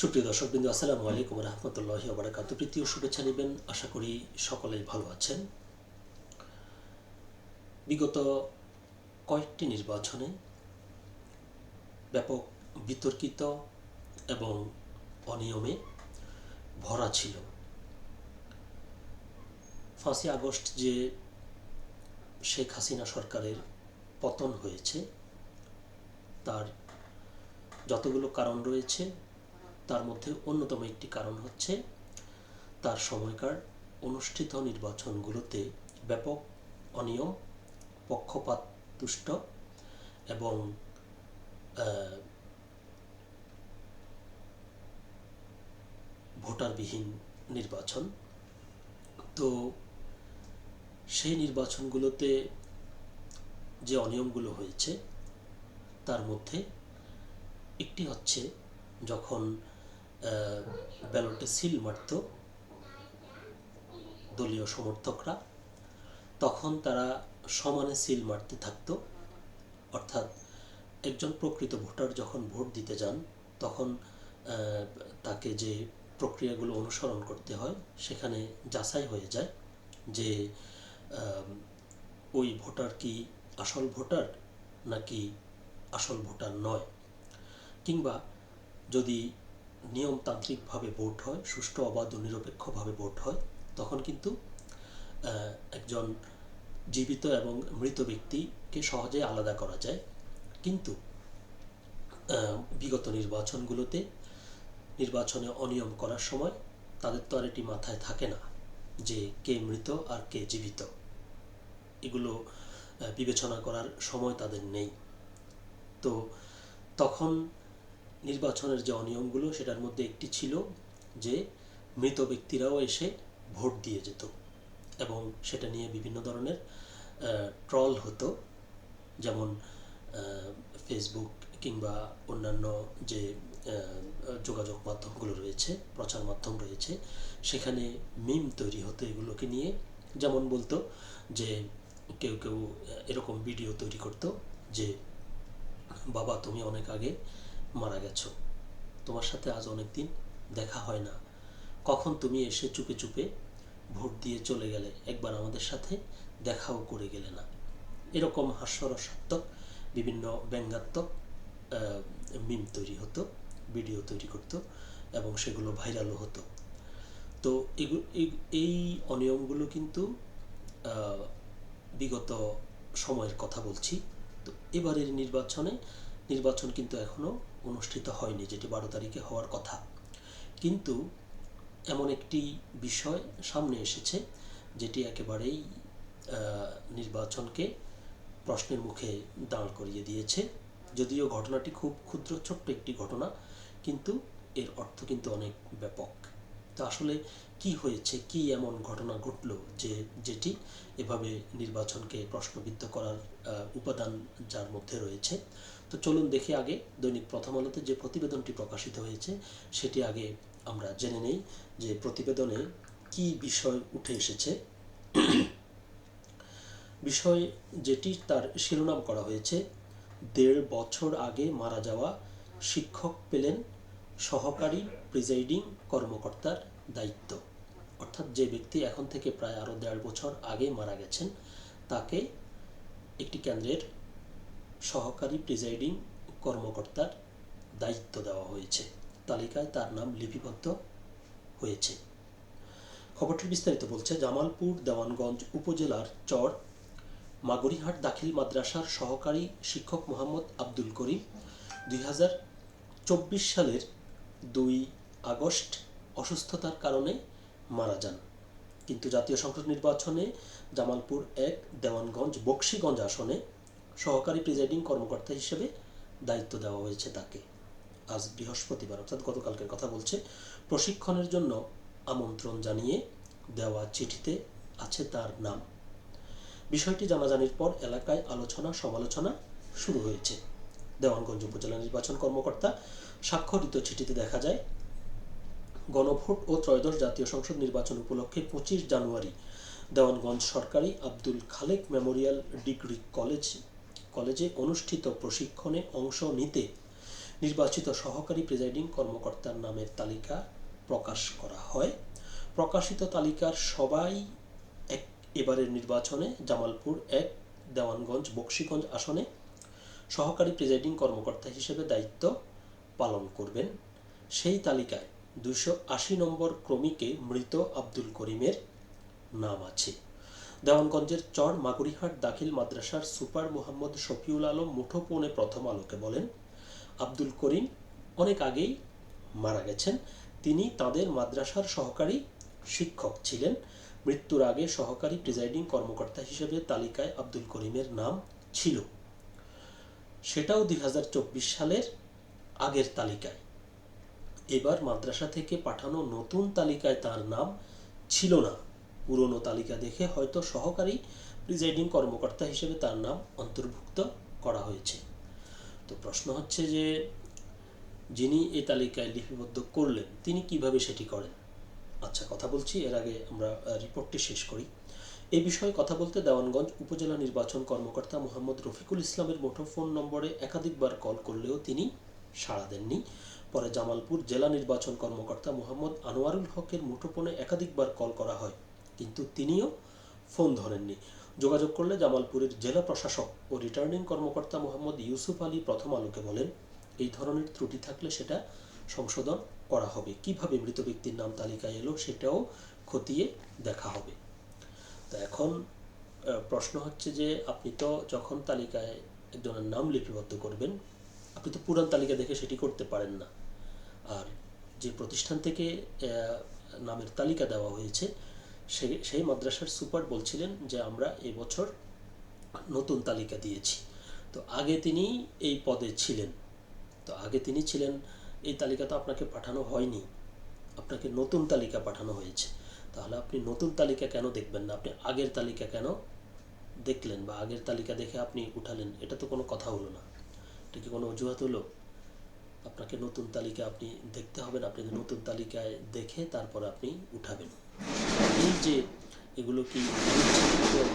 সুপ্রিয় দর্শকবৃন্দ আসসালামু আলাইকুম রহমতুল্লাহি ওবরাকাত প্রীতীয় শুভেচ্ছা নেবেন। আশা করি সকলেই ভালো আছেন। বিগত কয়েকটি নির্বাচনে ব্যাপক বিতর্কিত এবং অনিয়মে ভরা ছিল। ফাঁসি আগস্ট যে শেখ হাসিনা সরকারের পতন হয়েছে, তার যতগুলো কারণ রয়েছে তার মধ্যে অন্যতম একটি কারণ হচ্ছে তার সময়কার অনুষ্ঠিত নির্বাচনগুলোতে ব্যাপক অনিয়ম পক্ষপাত তুষ্ট এবং ভোটারবিহীন নির্বাচন। তো সেই নির্বাচনগুলোতে যে অনিয়মগুলো হয়েছে, তার মধ্যে একটি হচ্ছে যখন ব্যালটে সিল মারত দলীয় সমর্থকরা। তখন তারা সমানে সিল মারতে থাকতো। অর্থাৎ একজন প্রকৃত ভোটার যখন ভোট দিতে যান, তখন তাকে যে প্রক্রিয়াগুলো অনুসরণ করতে হয়, সেখানে যাচাই হয়ে যায় যে ওই ভোটার কি আসল ভোটার নাকি আসল ভোটার নয়। কিংবা যদি নিয়মতান্ত্রিকভাবে ভোট হয়, সুষ্ঠু, অবাধ ও নিরপেক্ষভাবে ভোট হয়। তখন কিন্তু একজন জীবিত এবং মৃত ব্যক্তিকে সহজে আলাদা করা যায়। কিন্তু বিগত নির্বাচনগুলোতে নির্বাচনে অনিয়ম করার সময় তাদের তো আর এটি মাথায় থাকে না যে কে মৃত আর কে জীবিত। এগুলো বিবেচনা করার সময় তাদের নেই। তো তখন নির্বাচনের যে অনিয়মগুলো, সেটার মধ্যে একটি ছিল যে মৃত ব্যক্তিরাও এসে ভোট দিয়ে যেত এবং সেটা নিয়ে বিভিন্ন ধরনের ট্রল হতো। যেমন ফেসবুক কিংবা অন্যান্য যে যোগাযোগ মাধ্যমগুলো রয়েছে, প্রচার মাধ্যম রয়েছে, সেখানে মিম তৈরি হতো এগুলোকে নিয়ে। যেমন বলতো যে, কেউ কেউ এরকম ভিডিও তৈরি করতো যে, বাবা, তুমি অনেক আগে মারা গেছো। তোমার সাথে আজ অনেক দিন দেখা হয় না। কখন তুমি এসে চুপে চুপে ভোট দিয়ে চলে গেলে, একবার আমাদের সাথে দেখাও করে গেলে না। এরকম হাস্যরসাত্মক বিভিন্ন ব্যঙ্গাত্মক মিম তৈরি হতো, ভিডিও তৈরি করতো এবং সেগুলো ভাইরালও হতো। তো এই- অনিয়মগুলো কিন্তু বিগত সময়ের কথা বলছি। তো এবারের নির্বাচনে, নির্বাচন কিন্তু এখনও অনুষ্ঠিত হয়নি, যেটি বারো তারিখে হওয়ার কথা। কিন্তু এমন একটি বিষয় সামনে এসেছে, যেটি একেবারেই নির্বাচনকে প্রশ্নের মুখে দাঁড় করিয়ে দিয়েছে। যদিও ঘটনাটি খুব ক্ষুদ্র, ছোট্ট একটি ঘটনা, কিন্তু এর অর্থ কিন্তু অনেক ব্যাপক। তো আসলে কি হয়েছে, কি এমন ঘটনা ঘটলো যে, যেটি এভাবে নির্বাচনকে প্রশ্নবিদ্ধ করার উপাদান যার মধ্যে রয়েছে তো চলুন দেখি আগে দৈনিক প্রথম আলোতে যে প্রতিবেদনটি প্রকাশিত হয়েছে, সেটি আগে আমরা জেনে নেই যে প্রতিবেদনে কি বিষয় উঠে এসেছে। বিষয় যেটি, তার শিরোনাম করা হয়েছে, দেড় বছর আগে মারা যাওয়া শিক্ষক পেলেন সহকারী প্রিজাইডিং কর্মকর্তার দায়িত্ব। অর্থাৎ যে ব্যক্তি এখন থেকে প্রায় আরও দেড় বছর আগে মারা গেছেন, তাকে একটি কেন্দ্রের সহকারী প্রিজাইডিং কর্মকর্তার দায়িত্ব দেওয়া হয়েছে। তালিকায় তার নাম লিপিবদ্ধ হয়েছে। খবরটি বিস্তারিত বলছে, জামালপুর, দেওয়ানগঞ্জ উপজেলার চর, মাগুরিহাট দাখিল মাদ্রাসার সহকারী শিক্ষক মোহাম্মদ আব্দুল করিম দুই চব্বিশ সালের দুই আগস্ট অসুস্থতার কারণে মারা যান। কিন্তু জাতীয় সংসদ নির্বাচনে জামালপুর এক, দেওয়ানগঞ্জ, বক্সিগঞ্জ আসনে সহকারী প্রিজাইডিং কর্মকর্তা হিসেবে দায়িত্ব দেওয়া হয়েছে তাকে। আজ বৃহস্পতিবার, অর্থাৎ গতকালকের কথা বলছে, প্রশিক্ষণের জন্য আমন্ত্রণ জানিয়ে দেওয়া চিঠিতে আছে তার নাম। বিষয়টি জানাজানির পর এলাকায় আলোচনা, সমালোচনা শুরু হয়েছে। দেওয়ানগঞ্জ উপজেলা নির্বাচন কর্মকর্তা স্বাক্ষরিত চিঠিতে দেখা যায়, গণভোট ও ত্রয়োদশ জাতীয় সংসদ নির্বাচন উপলক্ষে পঁচিশ জানুয়ারি দেওয়ানগঞ্জ সরকারি Abdul Khaleque memorial degree college কলেজে অনুষ্ঠিত প্রশিক্ষণে অংশ নিতে নির্বাচিত সহকারী প্রিজাইডিং কর্মকর্তার নামের তালিকা প্রকাশ করা হয়। প্রকাশিত তালিকার সবাই এক এবারের নির্বাচনে জামালপুর এক, দেওয়ানগঞ্জ বক্সিগঞ্জ আসনে সহকারী প্রিজাইডিং কর্মকর্তা হিসেবে দায়িত্ব পালন করবেন। সেই তালিকায় দুশো আশি নম্বর ক্রমিকে মৃত আব্দুল করিমের নাম আছে। দেওয়ানগঞ্জের চর মাগুরিহাট দাখিল মাদ্রাসার সুপার মোহাম্মদ শফিউল আলম মুঠোপৌনে প্রথম আলোকে বলেন, আব্দুল করিম অনেক আগেই মারা গেছেন। তিনি তাদের মাদ্রাসার সহকারী শিক্ষক ছিলেন। মৃত্যুর আগে সহকারী প্রিজাইডিং কর্মকর্তা হিসেবে তালিকায় আব্দুল করিমের নাম ছিল। সেটাও দুই হাজার চব্বিশ সালের আগের তালিকায়। এবার মাদ্রাসা থেকে পাঠানো নতুন তালিকায় তার নাম ছিল না। পুরনো তালিকা দেখে হয়তো সহকারী প্রিজাইডিং কর্মকর্তা হিসেবে তার নাম অন্তর্ভুক্ত করা হয়েছে। তো প্রশ্ন হচ্ছে যে, যিনি এই তালিকায় লিপিবদ্ধ করলেন, তিনি কীভাবে সেটি করেন? আচ্ছা কথা বলছি, এর আগে আমরা রিপোর্টটি শেষ করি। এ বিষয়ে কথা বলতে দেওয়ানগঞ্জ উপজেলা নির্বাচন কর্মকর্তা মোহাম্মদ রফিকুল ইসলামের মুঠোফোন নম্বরে একাধিকবার কল করলেও তিনি সাড়া দেননি। পরে জামালপুর জেলা নির্বাচন কর্মকর্তা মোহাম্মদ আনোয়ারুল হকের মুঠোফোনে একাধিকবার কল করা হয়। কিন্তু তিনিও ফোন ধরেননি। যোগাযোগ করলে জামালপুরের জেলা প্রশাসক ও রিটার্নিং কর্মকর্তা মোহাম্মদ ইউসুফ আলী প্রথম আলোকে বলেন, এই ধরনের ত্রুটি থাকলে সেটা সংশোধন করা হবে। কীভাবে মৃত ব্যক্তির নাম তালিকায় এলো সেটাও খতিয়ে দেখা হবে। তো এখন প্রশ্ন হচ্ছে যে আপনি তো যখন তালিকায় একজনের নাম লিপিবদ্ধ করবেন, আপনি তো পুরান তালিকা দেখে সেটি করতে পারেন না। আর যে প্রতিষ্ঠান থেকে নামের তালিকা দেওয়া হয়েছে সেই সেই মাদ্রাসার সুপার বলছিলেন যে আমরা এবছর নতুন তালিকা দিয়েছি। তো আগে তিনি এই পদে ছিলেন। তো আগে তিনি ছিলেন, এই তালিকা তো আপনাকে পাঠানো হয়নি। আপনাকে নতুন তালিকা পাঠানো হয়েছে। তাহলে আপনি নতুন তালিকা কেন দেখবেন না? আপনি আগের তালিকা কেন দেখলেন বা আগের তালিকা দেখে আপনি উঠালেন? এটা তো কোনো কথা হলো না। এটা কি কোনো অজুহাত হলো? আপনাকে নতুন তালিকা আপনি দেখতে হবে না। আপনি নতুন তালিকায় দেখে তারপর আপনি উঠাবেন। এই যে এগুলো কি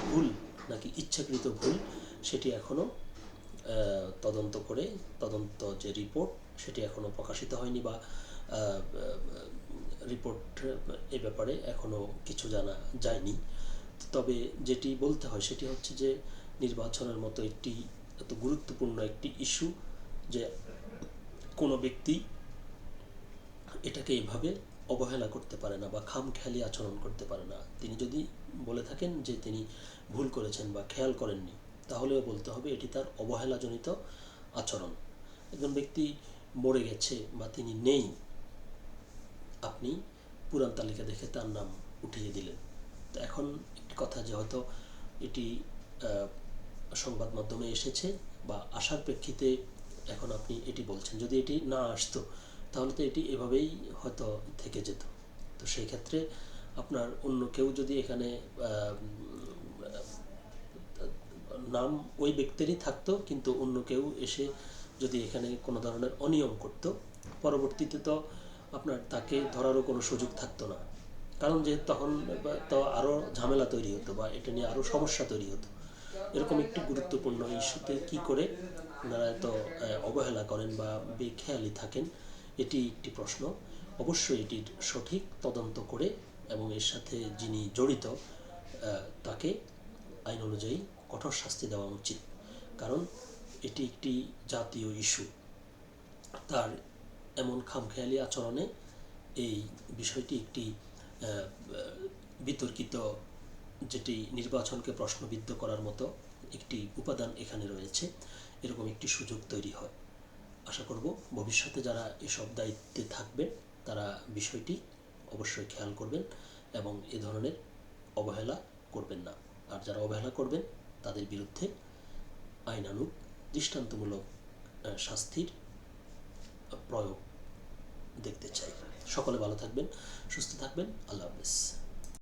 ভুল নাকি ইচ্ছাকৃত ভুল, সেটি এখনও তদন্ত করে, তদন্ত যে রিপোর্ট সেটি এখনও প্রকাশিত হয়নি বা রিপোর্ট এ ব্যাপারে এখনও কিছু জানা যায়নি। তবে যেটি বলতে হয় সেটি হচ্ছে যে, নির্বাচনের মতো একটি এত গুরুত্বপূর্ণ একটি ইস্যু যে কোনো ব্যক্তি এটাকে এভাবে অবহেলা করতে পারে না বা খামখেয়ালি আচরণ করতে পারে না। তিনি যদি বলে থাকেন যে তিনি ভুল করেছেন বা খেয়াল করেননি, তাহলেও বলতে হবে এটি তার অবহেলাজনিত আচরণ। একজন ব্যক্তি মরে গেছে বা তিনি নেই, আপনি পুরান তালিকা দেখে তার নাম উঠিয়ে দিলেন। তো এখন একটি কথা যে হয়তো এটি সংবাদ মাধ্যমে এসেছে বা আসার প্রেক্ষিতে এখন আপনি এটি বলছেন। যদি এটি না আসতো তাহলে তো এটি এভাবেই হয়তো থেকে যেত। তো সেই ক্ষেত্রে আপনার অন্য কেউ যদি এখানে নাম ওই ব্যক্তিরই থাকতো, কিন্তু অন্য কেউ এসে যদি এখানে কোনো ধরনের অনিয়ম করত, পরবর্তীতে তো আপনার তাকে ধরারও কোনো সুযোগ থাকতো না। কারণ যে তখন তো আরও ঝামেলা তৈরি হতো বা এটা নিয়ে আরও সমস্যা তৈরি হতো। এরকম একটি গুরুত্বপূর্ণ ইস্যুতে কি করে ওনারা এত অবহেলা করেন বা বেখেয়ালি থাকেন এটি একটি প্রশ্ন। অবশ্যই এটির সঠিক তদন্ত করে এবং এর সাথে যিনি জড়িত তাকে আইন অনুযায়ী কঠোর শাস্তি দেওয়া উচিত। কারণ এটি একটি জাতীয় ইস্যু। তার এমন খামখেয়ালি আচরণে এই বিষয়টি একটি বিতর্কিত যেটি নির্বাচনকে প্রশ্নবিদ্ধ করার মতো একটি উপাদান এখানে রয়েছে। এরকম একটি সুযোগ তৈরি হয়। আশা করব ভবিষ্যতে যারা এসব দায়িত্বে থাকবেন তারা বিষয়টি অবশ্যই খেয়াল করবেন এবং এ ধরনের অবহেলা করবেন না। আর যারা অবহেলা করবেন, তাদের বিরুদ্ধে আইনানুগ, দৃষ্টান্তমূলক শাস্তির প্রয়োগ দেখতে চাই। সকলে ভালো থাকবেন, সুস্থ থাকবেন। আল্লাহ হাফেজ।